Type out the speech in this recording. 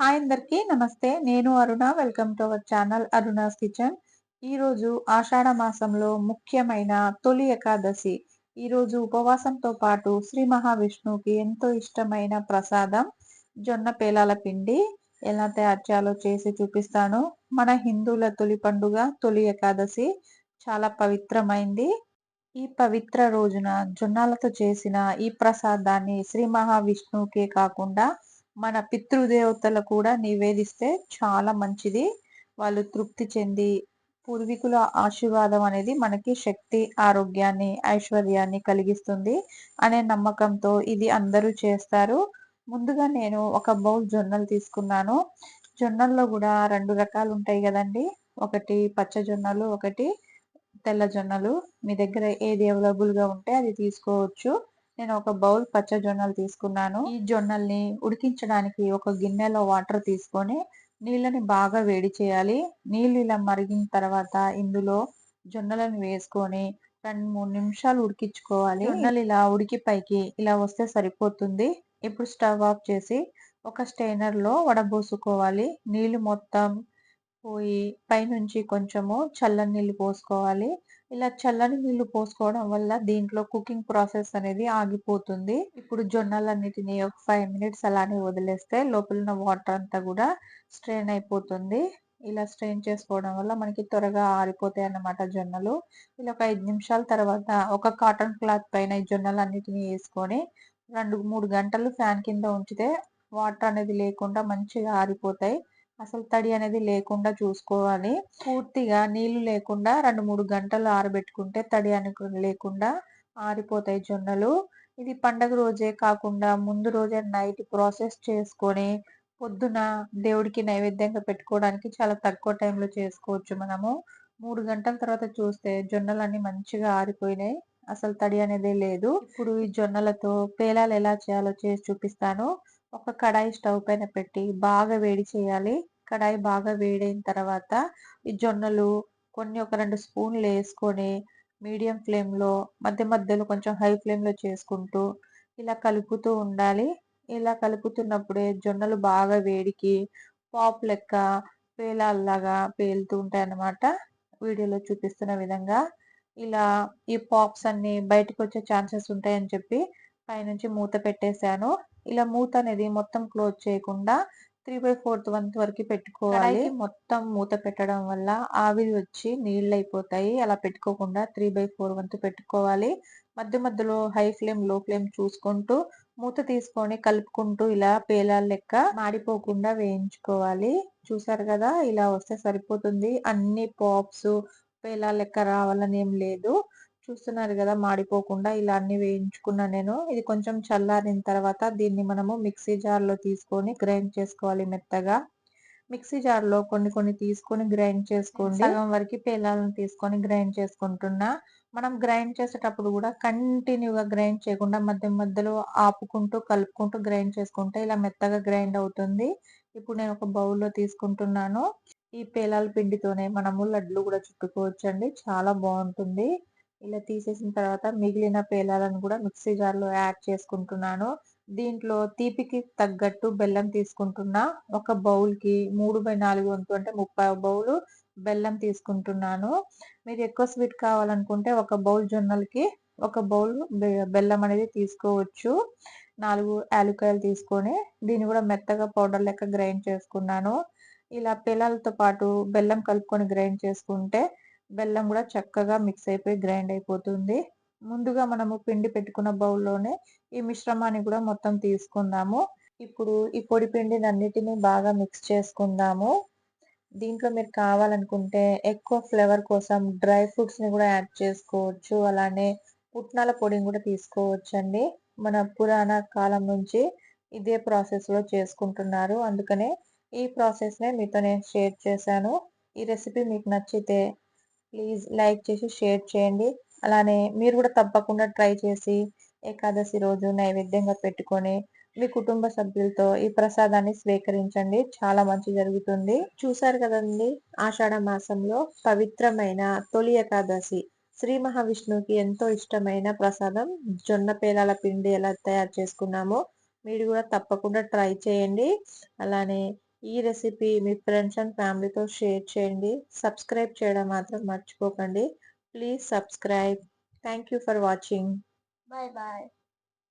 Hi అందరికీ నమస్తే. నేను Aruna. Welcome to our channel Aruna's kitchen. ఈరోజు ఆషాఢ మాసంలో ముఖ్యమైన తొలి ఏకాదశి. ఈరోజు ఉపవాసంతో పాటు శ్రీ మహావిష్ణువుకి ఎంతో ఇష్టమైన ప్రసాదం జొన్న పేలాల పిండి. ఎలా తయారు చేయాలో చేసి చూపిస్తాను. మన హిందువుల తొలి పండుగ తొలి ఏకాదశి. చాలా పవిత్రమైంది. ఈ పవిత్ర రోజున జొన్నాలతో చేసిన ఈ ప్రసాదాన్ని శ్రీ మహావిష్ణువుకే కాకుండా మన పితృదేవతలు కూడా నివేదిస్తే చాలా మంచిది. వాళ్ళు తృప్తి చెంది పూర్వీకుల ఆశీర్వాదం అనేది మనకి శక్తి ఆరోగ్యాన్ని ఐశ్వర్యాన్ని కలిగిస్తుంది అనే నమ్మకంతో ఇది అందరూ చేస్తారు. ముందుగా నేను ఒక బౌల్ జొన్నలు తీసుకున్నాను. జొన్నల్లో కూడా రెండు రకాలు ఉంటాయి కదండి. ఒకటి పచ్చ జొన్నలు ఒకటి తెల్ల జొన్నలు. మీ దగ్గర ఏది అవైలబుల్గా ఉంటే అది తీసుకోవచ్చు. నేను ఒక బౌల్ పచ్చ జొన్నలు తీసుకున్నాను. ఈ జొన్నల్ని ఉడికించడానికి ఒక గిన్నెలో వాటర్ తీసుకొని నీళ్ళని బాగా వేడి చేయాలి. నీళ్ళు ఇలా మరిగిన తర్వాత ఇందులో జొన్నలను వేసుకొని రెండు మూడు నిమిషాలు ఉడికించుకోవాలి. జొన్నలు ఇలా ఉడికి పైకి ఇలా వస్తే సరిపోతుంది. ఇప్పుడు స్టవ్ ఆఫ్ చేసి ఒక స్టైనర్లో వడబోసుకోవాలి. నీళ్ళు మొత్తం పోయి పైనుంచి కొంచెము చల్లని నీళ్ళు పోసుకోవాలి. ఇలా చల్లని నీళ్ళు పోసుకోవడం వల్ల దీంట్లో కుకింగ్ ప్రాసెస్ అనేది ఆగిపోతుంది. ఇప్పుడు జొన్నలన్నిటిని ఒక ఫైవ్ మినిట్స్ అలానే వదిలేస్తే లోపల ఉన్న వాటర్ అంతా కూడా స్ట్రెయిన్ అయిపోతుంది. ఇలా స్ట్రెయిన్ చేసుకోవడం వల్ల మనకి త్వరగా ఆరిపోతాయి అన్నమాట జొన్నలు. ఇలా ఒక ఐదు నిమిషాల తర్వాత ఒక కాటన్ క్లాత్ పైన ఈ జొన్నలన్నిటిని వేసుకొని రెండు మూడు గంటలు ఫ్యాన్ కింద ఉంచితే వాటర్ అనేది లేకుండా మంచిగా ఆరిపోతాయి. అసలు తడి అనేది లేకుండా చూసుకోవాలి. పూర్తిగా నీళ్ళు లేకుండా రెండు మూడు గంటలు ఆరబెట్టుకుంటే తడి అని లేకుండా ఆరిపోతాయి జొన్నలు. ఇది పండగ రోజే కాకుండా ముందు రోజే నైట్ ప్రాసెస్ చేసుకొని పొద్దున దేవుడికి నైవేద్యంగా పెట్టుకోవడానికి చాలా తక్కువ టైంలో చేసుకోవచ్చు మనము. మూడు గంటల తర్వాత చూస్తే జొన్నలు అన్ని మంచిగా ఆరిపోయినాయి. అసలు తడి అనేది లేదు. ఇప్పుడు ఈ జొన్నలతో పేలాలు ఎలా చేయాలో చేసి చూపిస్తాను. ఒక కడాయి స్టవ్ పైన పెట్టి బాగా వేడి చేయాలి. కడాయి బాగా వేడైన తర్వాత ఈ జొన్నలు కొన్ని ఒక రెండు స్పూన్లు వేసుకొని మీడియం ఫ్లేమ్లో మధ్య మధ్యలో కొంచెం హై ఫ్లేమ్లో చేసుకుంటూ ఇలా కలుపుతూ ఉండాలి. ఇలా కలుపుతున్నప్పుడే జొన్నలు బాగా వేడికి పాప్ లెక్క పేలాల్లాగా పేలుతూ ఉంటాయి అన్నమాట వీడియోలో చూపిస్తున్న విధంగా ఇలా ఈ పాప్స్ అన్ని బయటకు వచ్చే ఛాన్సెస్ ఉంటాయని చెప్పి పైనుంచి మూత పెట్టేశాను. ఇలా మూత అనేది మొత్తం క్లోజ్ చేయకుండా త్రీ బై ఫోర్త్ వంత్ వరకు పెట్టుకోవాలి. మొత్తం మూత పెట్టడం వల్ల ఆవిరి వచ్చి నీళ్ళు అయిపోతాయి అలా పెట్టుకోకుండా త్రీ బై ఫోర్ వంతు పెట్టుకోవాలి. మధ్య మధ్యలో హై ఫ్లేమ్లో ఫ్లేమ్ చూసుకుంటూ మూత తీసుకొని కలుపుకుంటూ ఇలా పేలాల లెక్క మాడిపోకుండా వేయించుకోవాలి. చూసారు కదా ఇలా వస్తే సరిపోతుంది. అన్ని పాప్స్ పేలాల లెక్క రావాలని ఏం లేదు. చూస్తున్నారు కదా మాడిపోకుండా ఇలా అన్ని వేయించుకున్నా నేను. ఇది కొంచెం చల్లారిన తర్వాత దీన్ని మనము మిక్సీ జార్లో తీసుకొని గ్రైండ్ చేసుకోవాలి మెత్తగా. మిక్సీ జార్లో కొన్ని కొన్ని తీసుకొని గ్రైండ్ చేసుకోండి. సగం వరకు పేలాలను తీసుకొని గ్రైండ్ చేసుకుంటున్నా. మనం గ్రైండ్ చేసేటప్పుడు కూడా కంటిన్యూగా గ్రైండ్ చేయకుండా మధ్య మధ్యలో ఆపుకుంటూ కలుపుకుంటూ గ్రైండ్ చేసుకుంటే ఇలా మెత్తగా గ్రైండ్ అవుతుంది. ఇప్పుడు నేను ఒక బౌల్లో తీసుకుంటున్నాను. ఈ పేలాల పిండితోనే మనము లడ్లు కూడా చుట్టుకోవచ్చు అండి చాలా బాగుంటుంది. ఇలా తీసేసిన తర్వాత మిగిలిన పేలాలను కూడా మిక్సీ జార్లో యాడ్ చేసుకుంటున్నాను. దీంట్లో తీపికి తగ్గట్టు బెల్లం తీసుకుంటున్నా. ఒక బౌల్కి మూడు బై నాలుగు వంతు అంటే ముప్పై బౌలు బెల్లం తీసుకుంటున్నాను. మీరు ఎక్కువ స్వీట్ కావాలనుకుంటే ఒక బౌల్ జొన్నలకి ఒక బౌల్ బెల్లం అనేది తీసుకోవచ్చు. నాలుగు యాలుకాయలు తీసుకొని దీన్ని కూడా మెత్తగా పౌడర్ లెక్క గ్రైండ్ చేసుకున్నాను. ఇలా పిల్లలతో పాటు బెల్లం కలుపుకొని గ్రైండ్ చేసుకుంటే బెల్లం కూడా చక్కగా మిక్స్ అయిపోయి గ్రైండ్ అయిపోతుంది. ముందుగా మనము పిండి పెట్టుకున్న బౌల్లోనే ఈ మిశ్రమాన్ని కూడా మొత్తం తీసుకుందాము. ఇప్పుడు ఈ పొడి పిండిని అన్నిటినీ బాగా మిక్స్ చేసుకుందాము. దీంట్లో మీరు కావాలనుకుంటే ఎక్కువ ఫ్లేవర్ కోసం డ్రై ఫ్రూట్స్ని కూడా యాడ్ చేసుకోవచ్చు. అలానే పుట్నాల పొడిని కూడా తీసుకోవచ్చు అండి మన పురాణ కాలం నుంచి ఇదే ప్రాసెస్లో చేసుకుంటున్నారు. అందుకనే ఈ ప్రాసెస్నే మీతో నేను షేర్ చేశాను. ఈ రెసిపీ మీకు నచ్చితే ప్లీజ్ లైక్ చేసి షేర్ చేయండి. అలానే మీరు కూడా తప్పకుండా ట్రై చేసి ఏకాదశి రోజు నైవేద్యంగా పెట్టుకొని మీ కుటుంబ సభ్యులతో ఈ ప్రసాదాన్ని స్వీకరించండి. చాలా మంచి జరుగుతుంది. చూసారు కదండి ఆషాఢ మాసంలో పవిత్రమైన తొలి ఏకాదశి. శ్రీ మహావిష్ణువుకి ఎంతో ఇష్టమైన ప్రసాదం జొన్న పేలాల పిండి ఎలా తయారు చేసుకున్నామో మీరు కూడా తప్పకుండా ట్రై చేయండి. అలానే ఈ రెసిపీ మీ ఫ్రెండ్స్ అండ్ ఫ్యామిలీతో షేర్ చేయండి. సబ్స్క్రైబ్ చేయడం మాత్రం మర్చిపోకండి. Please subscribe. Thank you for watching. Bye bye.